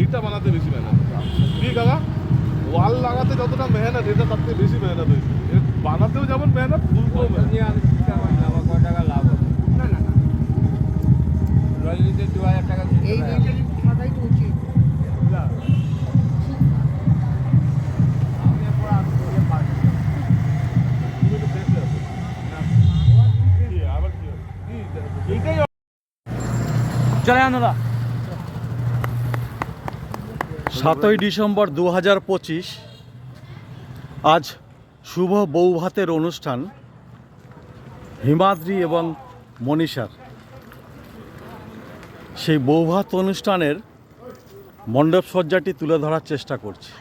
এইটা বানাতে বেশি মেহনত কি কাকা? ওয়াল লাগাতে যতটা মেহনত এটা তার থেকে বেশি মেহনত হয়েছে। বানাতেও যেমন মেহনত তুলতেও টাকা লাভ হবে? না না না। রজনীতে দু হাজার টাকা এই থাকাই তো উচিত। আমি এরপর আর করে পারব না। তুমি তো দেখলে আছো। কি, আবার কি হবে? কি, এইটাই চলে আন দাদা সাতই ডিসেম্বর দু হাজার পঁচিশ, আজ শুভ বৌভাতের অনুষ্ঠান হিমাদ্রি এবং মনীষার। সেই বৌভাত অনুষ্ঠানের মণ্ডপ সজ্জাটি তুলে ধরার চেষ্টা করছি।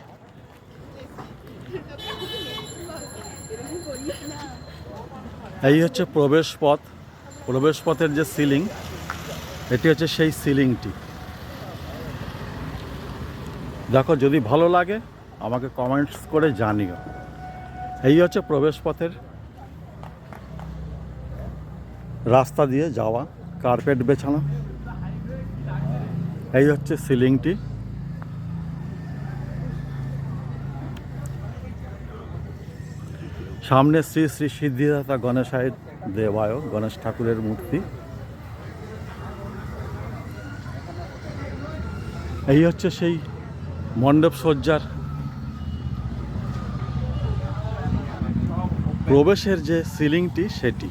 এই হচ্ছে প্রবেশ পথ। প্রবেশ পথের যে সিলিং, এটি হচ্ছে সেই সিলিংটি। দেখো, যদি ভালো লাগে, আমাকে কমেন্টস করে জানিও। এই হচ্ছে প্রবেশ পথের রাস্তা দিয়ে যাওয়া কার্পেট বেছানো। এই হচ্ছে সিলিংটি। সামনে শ্রী শ্রী সিদ্ধিদাতা গণেশায় দেবায় গণেশ ঠাকুরের মূর্তি। এই হচ্ছে সেই মণ্ডপ সজ্জার প্রবেশের যে সিলিংটি সেটি।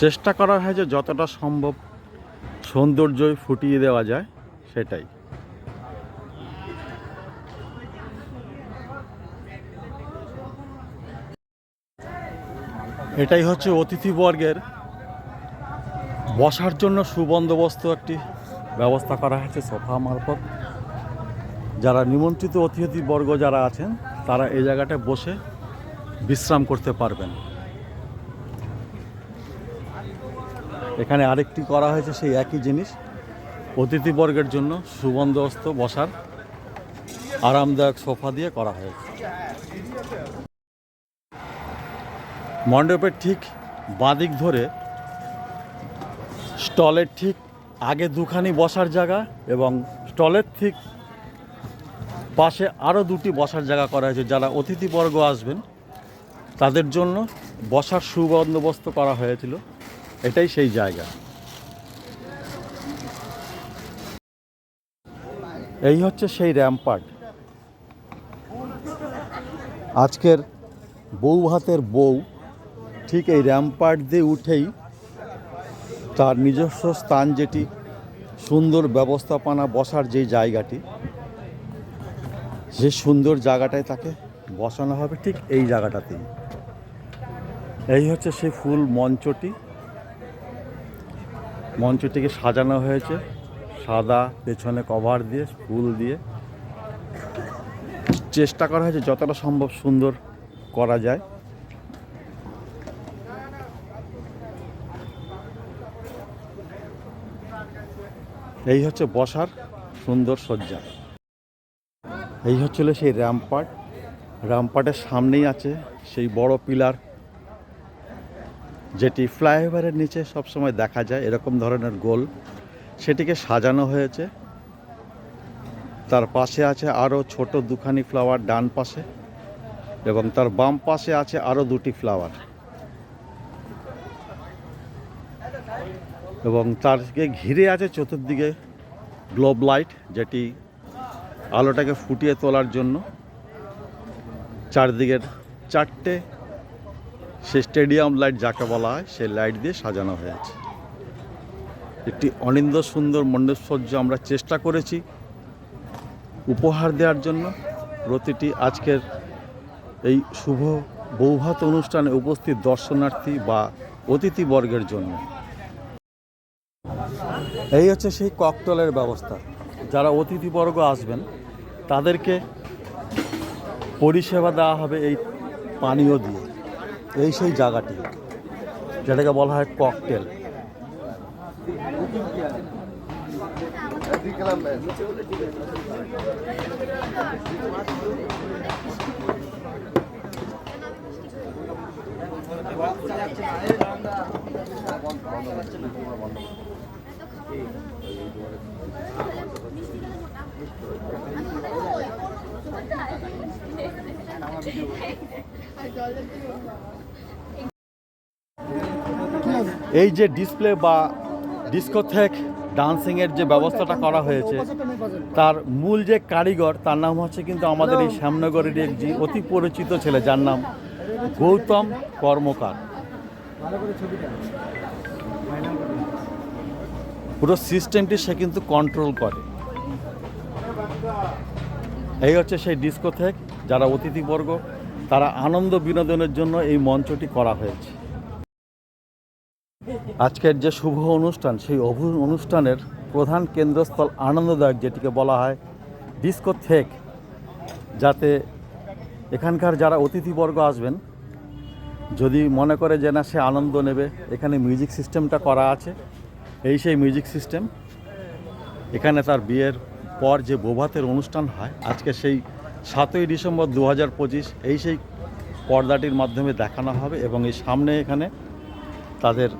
চেষ্টা করা হয় যে যতটা সম্ভব সৌন্দর্যই ফুটিয়ে দেওয়া যায়, সেটাই। এটাই হচ্ছে অতিথিবর্গের বসার জন্য সুবন্দোবস্ত একটি ব্যবস্থা করা হয়েছে সোফা মারফত। যারা নিমন্ত্রিত অতিথিবর্গ যারা আছেন, তারা এই জায়গাটা বসে বিশ্রাম করতে পারবেন। এখানে আরেকটি করা হয়েছে, সেই একই জিনিস। অতিথিবর্গের জন্য সুবন্দোবস্ত বসার আরামদায়ক সোফা দিয়ে করা হয়েছে। মণ্ডপের ঠিক বাঁদিক ধরে, স্টলের ঠিক আগে দুখানি বসার জায়গা এবং স্টলের ঠিক পাশে আরও দুটি বসার জায়গা করা হয়েছে। যারা অতিথিবর্গ আসবেন, তাদের জন্য বসার সুবন্দোবস্ত করা হয়েছিল। এটাই সেই জায়গা। এই হচ্ছে সেই র্যাম্পার্ট আজকের বউ ভাতের বউ ঠিক এই র্যাম্পার্ট দিয়ে উঠেই তার নিজস্ব স্থান যেটি, সুন্দর ব্যবস্থাপনা বসার যে জায়গাটি, যে সুন্দর জায়গাটায় তাকে বসানো হবে ঠিক এই জায়গাটাতেই। এই হচ্ছে সেই ফুল মঞ্চটি। মঞ্চটিকে সাজানো হয়েছে সাদা পেছনে কভার দিয়ে, ফুল দিয়ে। চেষ্টা করা হয়েছে যতটা সম্ভব সুন্দর করা যায়। এই হচ্ছে বসার সুন্দর সজ্জা এই হচ্ছিল সেই র্যাম্পার্ট র্যাম্পার্টের সামনেই আছে সেই বড় পিলার, যেটি ফ্লাইওভারের নিচে সবসময় দেখা যায়, এরকম ধরনের গোল। সেটিকে সাজানো হয়েছে। তার পাশে আছে আরও ছোট দুখানি ফ্লাওয়ার ডান পাশে এবং তার বাম পাশে আছে আরও দুটি ফ্লাওয়ার। এবং তারকে ঘিরে আছে চতুর্দিকে গ্লোব লাইট যেটি আলোটাকে ফুটিয়ে তোলার জন্য চারদিকের চারটে সে স্টেডিয়াম লাইট যাকে বলা হয়, সেই লাইট দিয়ে সাজানো হয়েছে। একটি অনিন্দ সুন্দর মণ্ডপসজ্জা আমরা চেষ্টা করেছি উপহার দেওয়ার জন্য। প্রতিটি আজকের এই শুভ বৌভাত অনুষ্ঠানে উপস্থিত দর্শনার্থী বা অতিথিবর্গের জন্য। এই হচ্ছে সেই ককটলের ব্যবস্থা। যারা অতিথিবর্গ আসবেন, তাদেরকে পরিষেবা দেওয়া হবে এই পানীয় দিয়ে। এই সেই জায়গাটি, যেটাকে বলা হয় ককটেল। বন্ধ এই যে ডিসপ্লে বা ডিসকোথেক ডান্সিংয়ের যে ব্যবস্থাটা করা হয়েছে, তার মূল যে কারিগর, তার নাম হচ্ছে কিন্তু আমাদের এই শ্যামনগরের এক যে অতি পরিচিত ছেলে, যার নাম গৌতম কর্মকার। পুরো সিস্টেমটি সে কিন্তু কন্ট্রোল করে। এই হচ্ছে সেই ডিস্কোথেক যারা অতিথিবর্গ, তারা আনন্দ বিনোদনের জন্য এই মঞ্চটি করা হয়েছে। আজকের যে শুভ অনুষ্ঠান, সেই অভু- অনুষ্ঠানের প্রধান কেন্দ্রস্থল আনন্দদায়ক, যেটিকে বলা হয় ডিস্কোথেক যাতে এখানকার যারা অতিথিবর্গ আসবেন, যদি মনে করে যে না সে আনন্দ নেবে, এখানে মিউজিক সিস্টেমটা করা আছে এই সেই মিউজিক সিস্টেম এখানে তার বিয়ের পর যে বোভাতের অনুষ্ঠান হয়, আজকে সেই সাতই ডিসেম্বর দু হাজার পঁচিশ, এই সেই পর্দাটির মাধ্যমে দেখানো হবে এবং এই সামনে এখানে তাদের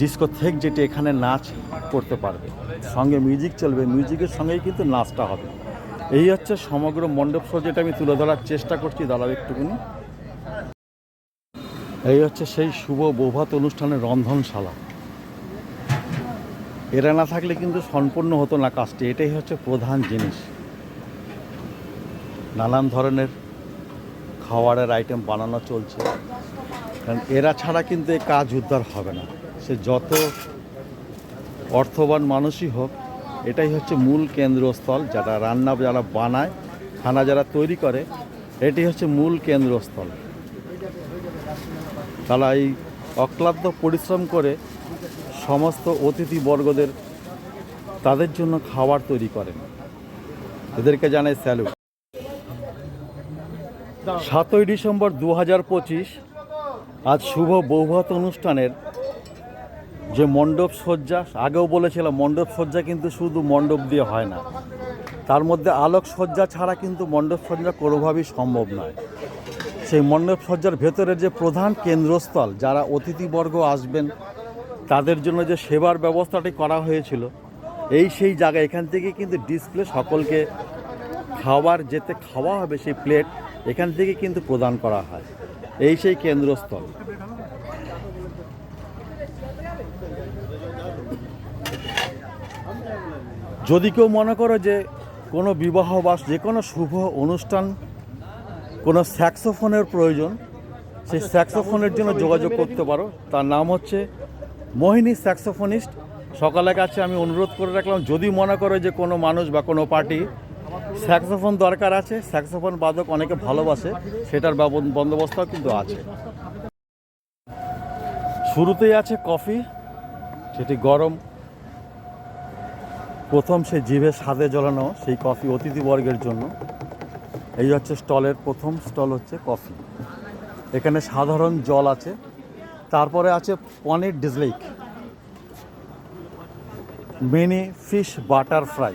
ডিস্কো থেক যেটি এখানে নাচ করতে পারবে। সঙ্গে মিউজিক চলবে মিউজিকের সঙ্গেই কিন্তু নাচটা হবে। এই হচ্ছে সমগ্র মণ্ডপ শো যেটা আমি তুলে ধরার চেষ্টা করছি, দাঁড়াও একটুখানি। এই হচ্ছে সেই শুভ বৌভাত অনুষ্ঠানের রন্ধনশালা। এরা না থাকলে কিন্তু সম্পূর্ণ হতো না কাজটি। এটাই হচ্ছে প্রধান জিনিস। নানান ধরনের খাবারের আইটেম বানানো চলছে। কারণ এরা ছাড়া কিন্তু এই কাজ উদ্ধার হবে না। সে যত অর্থবান মানুষই হোক, এটাই হচ্ছে মূল কেন্দ্রস্থল। যারা রান্না যারা বানায়, খানা যারা তৈরি করে এটি হচ্ছে মূল কেন্দ্রস্থল। তারা এই অক্লান্ত পরিশ্রম করে সমস্ত অতিথিবর্গদের তাদের জন্য খাবার তৈরি করেন। এদেরকে জানাই স্যালুট। সাতই ডিসেম্বর দু হাজার পঁচিশ, আজ শুভ বৌভাত অনুষ্ঠানের যে মণ্ডপ সজ্জা, আগেও বলেছিলাম মণ্ডপ সজ্জা কিন্তু শুধু মণ্ডপ দিয়ে হয় না। তার মধ্যে আলোক সজ্জা ছাড়া কিন্তু মণ্ডপ সজ্জা কোনোভাবেই সম্ভব নয়। সেই মণ্ডপ সজ্জার ভেতরের যে প্রধান কেন্দ্রস্থল, যারা অতিথিবর্গ আসবেন তাদের জন্য যে সেবার ব্যবস্থাটি করা হয়েছিল, এই সেই জায়গা, এখান থেকে কিন্তু ডিসপ্লে সকলকে খাবার যেতে খাওয়া হবে সেই প্লেট এখান থেকে কিন্তু প্রদান করা হয়। এই সেই কেন্দ্রস্থল। যদি কেউ মনে করো যে কোনো বিবাহ বা যে কোনো শুভ অনুষ্ঠান, কোনো স্যাক্সোফোনের প্রয়োজন, সেই স্যাক্সোফোনের জন্য যোগাযোগ করতে পারো। তার নাম হচ্ছে মোহিনী স্যাক্সোফোনিস্ট। সকালের কাছে আমি অনুরোধ করে রাখলাম, যদি মনে করে যে কোনো মানুষ বা কোনো পার্টি স্যাক্সোফোন দরকার আছে, স্যাক্সোফোন বাদক অনেকে ভালোবাসে, সেটার বন্দোবস্তও কিন্তু আছে। শুরুতেই আছে কফি, সেটি গরম। প্রথম সেই জিভে স্বাদে জ্বলানো সেই কফি অতিথিবর্গের জন্য। এই হচ্ছে স্টলের প্রথম স্টল হচ্ছে কফি। এখানে সাধারণ জল আছে। তারপরে আছে paneer ডিজলিক mini fish butter fry.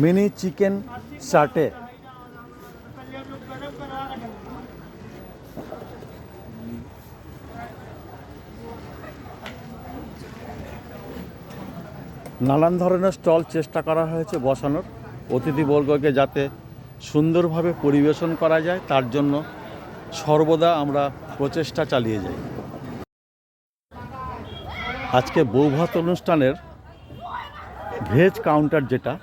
Mini chicken চাটে নানান ধরনের স্টল চেষ্টা করা হয়েছে বসানোর। অতিথিবর্গকে যাতে সুন্দরভাবে পরিবেশন করা যায়, তার জন্য সর্বদা আমরা প্রচেষ্টা চালিয়ে যাই আজকে বৌভাত অনুষ্ঠানের ভেজ কাউন্টার যেটা,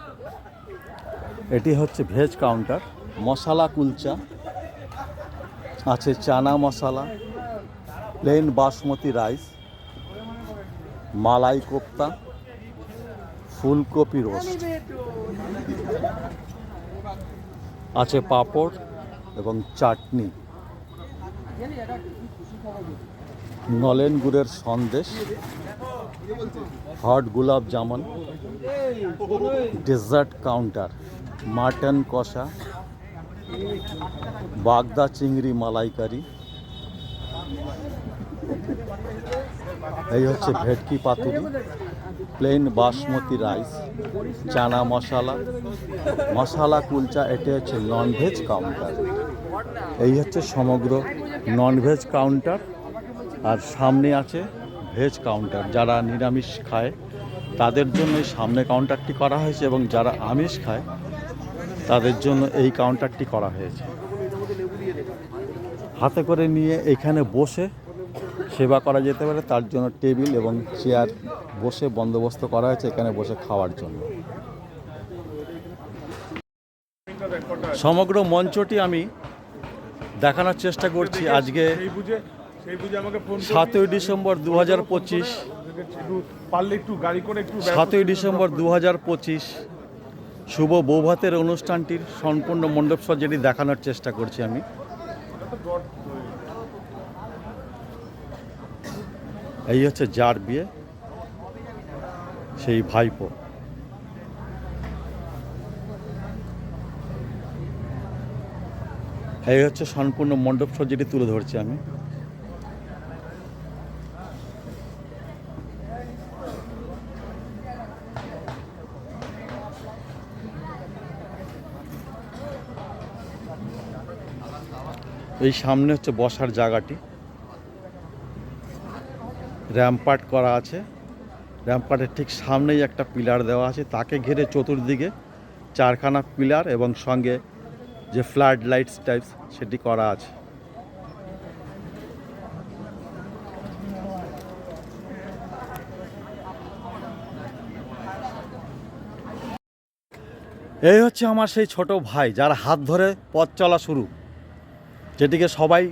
এটি হচ্ছে ভেজ কাউন্টার মশলা কুলচা, আছে চানা মশলা প্লেন বাসমতি রাইস মালাই কোপ্তা, ফুলকপি রোস্ট আছে পাঁপড় এবং চাটনি। নলেন গুড়ের সন্দেশ, হট গোলাপ jamun, dessert counter, mutton kosha, বাগদা চিংড়ি মালাইকারি, এই হচ্ছে ভেটকি পাতুরি, প্লেন বাসমতি রাইস, চানা মশলা মশলা কুলচা, এটি হচ্ছে ননভেজ কাউন্টার এই হচ্ছে সমগ্র ননভেজ কাউন্টার আর সামনে আছে ভেজ কাউন্টার যারা নিরামিষ খায়, তাদের জন্য এই সামনে কাউন্টারটি করা হয়েছে এবং যারা আমিষ খায়, তাদের জন্য এই কাউন্টারটি করা হয়েছে। হাতে করে নিয়ে এখানে বসে সেবা করা যেতে পারে, তার জন্য টেবিল এবং চেয়ার বসে বন্দোবস্ত করা হয়েছে এখানে বসে খাওয়ার জন্য। সমগ্র মঞ্চটি আমি দেখানোর চেষ্টা করছি আজকে সাতই ডিসেম্বর দু হাজার পঁচিশ পারলে একটু গাড়ি করে একটু সাতই ডিসেম্বর দু হাজার পঁচিশ। শুভ বৌভাতের অনুষ্ঠানটির সম্পূর্ণ মণ্ডপ সজ্জাটি দেখানোর চেষ্টা করছি আমি। এই হচ্ছে যার বিয়ে সেই ভাইপো। এই হচ্ছে সম্পূর্ণ মণ্ডপ সজ্জাটি তুলে ধরছি আমি। এই সামনে হচ্ছে বসার জায়গাটি। র্যাম্পার্ট করা আছে। র্যাম্পার্টের ঠিক সামনেই একটা পিলার দেওয়া আছে। তাকে ঘিরে চতুর্দিকে চারখানা পিলার এবং সঙ্গে যে ফ্ল্যাড লাইটস টাইপস সেটি করা আছে। এই হচ্ছে আমার সেই ছোট ভাই, যার হাত ধরে পথ চলা শুরু। যেটিকে সবাই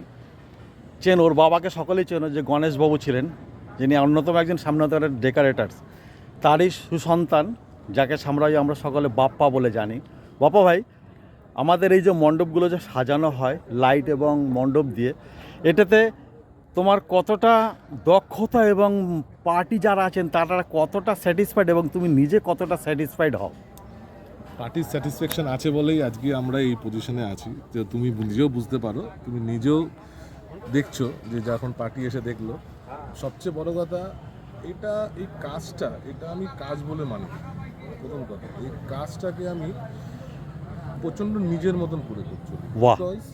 চেন, ওর বাবাকে সকলেই চেন, যে গণেশবাবু ছিলেন, যিনি অন্যতম একজন সামনেতারের ডেকারেটার্স তারই সুসন্তান, যাকে আমরা আমরা সকলে বাপ্পা বলে জানি। বাপ্পা ভাই আমাদের এই যে মণ্ডপগুলো যে সাজানো হয় লাইট এবং মণ্ডপ দিয়ে, এটাতে তোমার কতটা দক্ষতা এবং পার্টি যারা আছেন, তারা কতটা স্যাটিসফাইড এবং তুমি নিজে কতটা স্যাটিসফাইড হও? পার্টির স্যাটিসফ্যাকশন আছে বলেই আজকে আমরা এই পজিশনে আছি। যে তুমি নিজেও বুঝতে পারো, তুমি নিজেও দেখছ যে যখন পার্টি এসে দেখল। সবচেয়ে বড় কথা, এটা, এই কাজটা, এটা আমি কাজ বলে মানি। প্রথম কথা, এই কাজটাকে আমি প্রচণ্ড নিজের মতন করে করছি। Because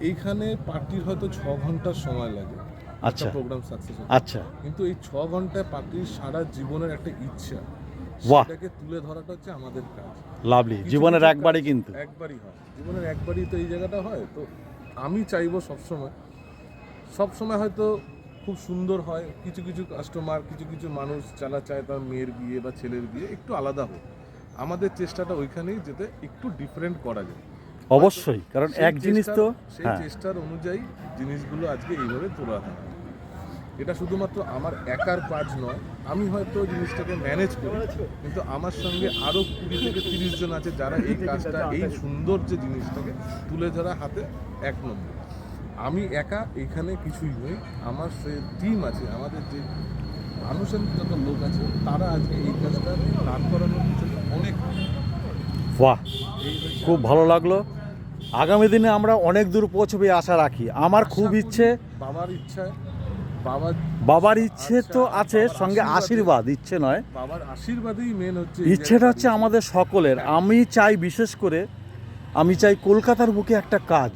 এইখানে পার্টির হয়তো ছ ঘণ্টার সময় লাগে। আচ্ছা। প্রোগ্রাম সাকসেস আচ্ছা। কিন্তু এই ছ ঘন্টায় পার্টির সারা জীবনের একটা ইচ্ছা। বাহ। সেটাকে তুলে ধরাটা হচ্ছে আমাদের কাজ। লাভলি জীবনের একবারই কিন্তু। একবারই হয়। জীবনের একবারই তো এই জায়গাটা হয়। তো আমি চাইব সবসময় সবসময় হয়তো খুব সুন্দর হয়। কিছু কিছু কাস্টমার কিছু কিছু মানুষ যারা চায় তার মেয়ের বিয়ে বা ছেলের বিয়ে একটু আলাদা হোক। আমাদের চেষ্টাটা ওইখানেই যেতে একটু ডিফারেন্ট করা যায়। অবশ্যই কারণ এক জিনিস তো সেই হ্যাঁ। চেষ্টার অনুযায়ী জিনিসগুলো আজকে এইভাবে তোলা হয়। এটা শুধুমাত্র আমার একার কাজ নয় আমি হয়তো জিনিসটাকে ম্যানেজ করি কিন্তু আমার সঙ্গে আরও কুড়ি থেকে তিরিশ জন আছে যারা এই কাজটা এই সুন্দর যে জিনিসটাকে তুলে ধরা হাতে এক নম্বর। আমি একা এখানে কিছুই নই আমার সে টিম আছে আমাদের যে মানুষের যত লোক আছে তারা আজকে এই কাজটা দান করানোর পিছনে অনেক বাহ খুব ভালো লাগল। আগামী দিনে আমরা অনেক দূর পৌঁছবে আশা রাখি। আমার খুব ইচ্ছে বাবার ইচ্ছায় বাবার বাবার ইচ্ছে তো আচ্ছা, আছে সঙ্গে আশীর্বাদ ইচ্ছে নয়। বাবার আশীর্বাদেই মেন হচ্ছে ইচ্ছেটা হচ্ছে আমাদের সকলের। আমি চাই বিশেষ করে আমি চাই কলকাতার বুকে একটা কাজ।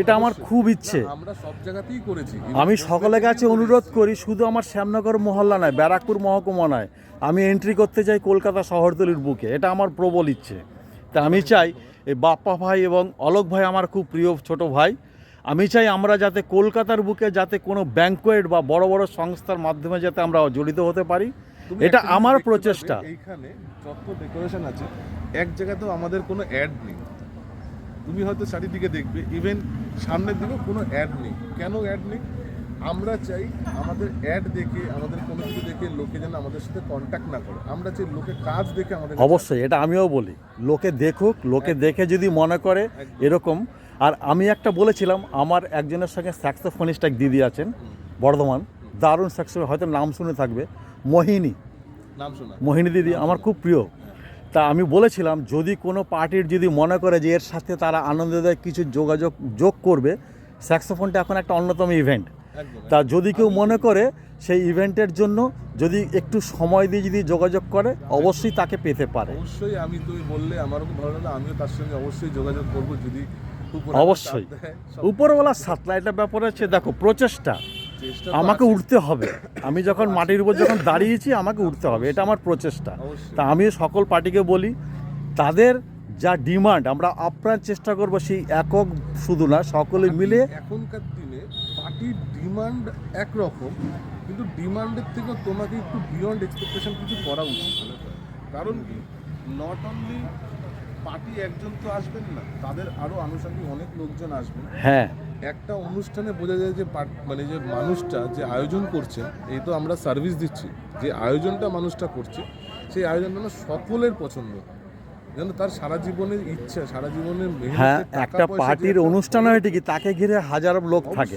এটা আমার খুব ইচ্ছে। আমরা সব জায়গাতেই করেছি। আমি সকলের কাছে অনুরোধ করি শুধু আমার শ্যামনগর মহল্লা নয় ব্যারাকপুর মহকুমা নয় আমি এন্ট্রি করতে চাই কলকাতা শহরতলির বুকে। এটা আমার প্রবল ইচ্ছে। তা আমি চাই এই বাপ্পা ভাই এবং অলোক ভাই আমার খুব প্রিয় ছোট ভাই আমি চাই আমরা যাতে কলকাতার বুকে যাতে কোনো ব্যাঙ্কোয়েট বা বড় বড় সংস্থার মাধ্যমে যাতে আমরা জড়িত হতে পারি। এটা আমার প্রচেষ্টা। এইখানে যত ডেকোরেশন আছে এক জায়গাতেও আমাদের কোনো অ্যাড নেই। তুমি হয়তো চারিদিকে দেখবে ইভেন সামনের দিকেও কোনো অ্যাড নেই। কেন অ্যাড নেই? আমরা চাই আমাদের অ্যাড দেখে আমাদের কোনো কিছু দেখে লোকে যেন আমাদের সাথে কন্ট্যাক্ট না করে। আমরা চাই লোকে কাজ দেখে আমাদের অবশ্যই এটা আমিও বলি। লোকে দেখুক লোকে দেখে যদি মনে করে এরকম। আর আমি একটা বলেছিলাম আমার একজনের সঙ্গে স্যাক্সোফোনিস্ট এক দিদি আছেন বর্ধমান। দারুণ স্যাক্সো হয়তো নাম শুনে থাকবে। মোহিনী। নাম শোনা। মোহিনী দিদি আমার খুব প্রিয়। তা আমি বলেছিলাম যদি কোনো পার্টির যদি মনে করে যে এর সাথে তারা আনন্দদায়ক কিছু যোগাযোগ যোগ করবে স্যাক্সোফোনটা এখন একটা অন্যতম ইভেন্ট। তা যদি কেউ মনে করে সেই ইভেন্টের জন্য যদি একটু সময় দিয়ে যদি যোগাযোগ করে অবশ্যই তাকে পেতে পারে। অবশ্যই আমি তুমি বললে আমারও খুব ভালো লাগল আমিও তার সঙ্গে অবশ্যই যোগাযোগ করব যদি অবশ্যই। উপরওয়ালা সাতলাইটের ব্যাপারে হচ্ছে দেখো প্রচেষ্টা। আমাকে উঠতে হবে। আমি যখন মাটির উপর যখন দাঁড়িয়েছি আমাকে উঠতে হবে। এটা আমার প্রচেষ্টা। তা আমি সকল পার্টিকে বলি তাদের যা ডিমান্ড আমরা আপ্রাণ চেষ্টা করব সেই একক শুধু না সকলে মিলে এখনকার দিনে পার্টির ডিমান্ড একরকম কিন্তু ডিমান্ডের থেকে তোমাকে একটু বিয়ন্ড এক্সপেকটেশন কিছু করা উচিত। কারণ কি? নট অনলি পার্টি একজন তো আসবেন না তাদের আরও আনুষঙ্গিক অনেক লোকজন আসবেন। হ্যাঁ। একটা অনুষ্ঠানে বোঝা যায় যে পার্ট- মানে যে মানুষটা যে আয়োজন করছে এই তো আমরা সার্ভিস দিচ্ছি। যে আয়োজনটা মানুষটা করছে সেই আয়োজনটা না সকলের পছন্দ। যেন তার সারা জীবনের ইচ্ছা সারা জীবনের হ্যাঁ একটা পার্টির অনুষ্ঠান হয় ঠিকই তাকে ঘিরে হাজার লোক থাকে।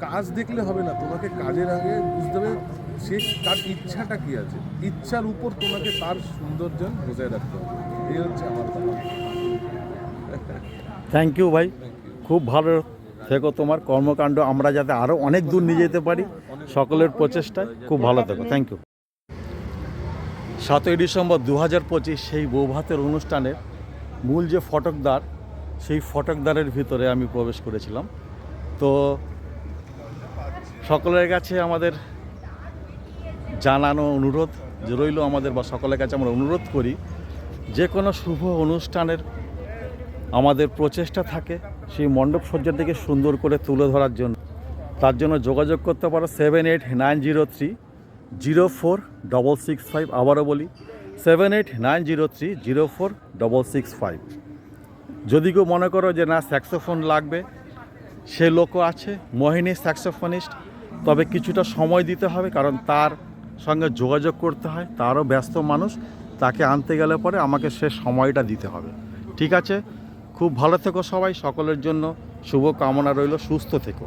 কাজ দেখলে হবে না তোমাকে কাজের আগে বুঝতে হবে সে তার ইচ্ছাটা কি আছে। ইচ্ছার উপর তোমাকে তার সৌন্দর্য বজায় রাখতে হবে। এই হচ্ছে আমার থ্যাংক ইউ ভাই। খুব ভালো থেকো তোমার কর্মকাণ্ড, আমরা যাতে আরও অনেক দূর নিয়ে যেতে পারি। সকলের প্রচেষ্টায় খুব ভালো থেকো। থ্যাংক ইউ সাতই ডিসেম্বর দু হাজার পঁচিশ, সেই বৌভাতের অনুষ্ঠানের মূল যে ফটকদার, সেই ফটকদারের ভিতরে আমি প্রবেশ করেছিলাম। তো সকলের কাছে আমাদের জানানো অনুরোধ, যে রইল আমাদের বা সকলের কাছে আমরা অনুরোধ করি, যে কোনো শুভ অনুষ্ঠানের আমাদের প্রচেষ্টা থাকে সেই মণ্ডপ সজ্জার দিকে সুন্দর করে তুলে ধরার জন্য। তার জন্য যোগাযোগ করতে পারো seven eight nine zero three zero four double six five আবারও বলি seven eight nine zero three zero four double six five যদি কেউ মনে করো যে না স্যাক্সোফোন লাগবে, সে লোকও আছে, মোহিনী স্যাক্সোফোনিস্ট তবে কিছুটা সময় দিতে হবে কারণ তার সঙ্গে যোগাযোগ করতে হয়, তারও ব্যস্ত মানুষ, তাকে আনতে গেলে পরে আমাকে সে সময়টা দিতে হবে। ঠিক আছে? খুব ভালো থেকো সবাই সকলের জন্য শুভ কামনা রইল সুস্থ থেকো।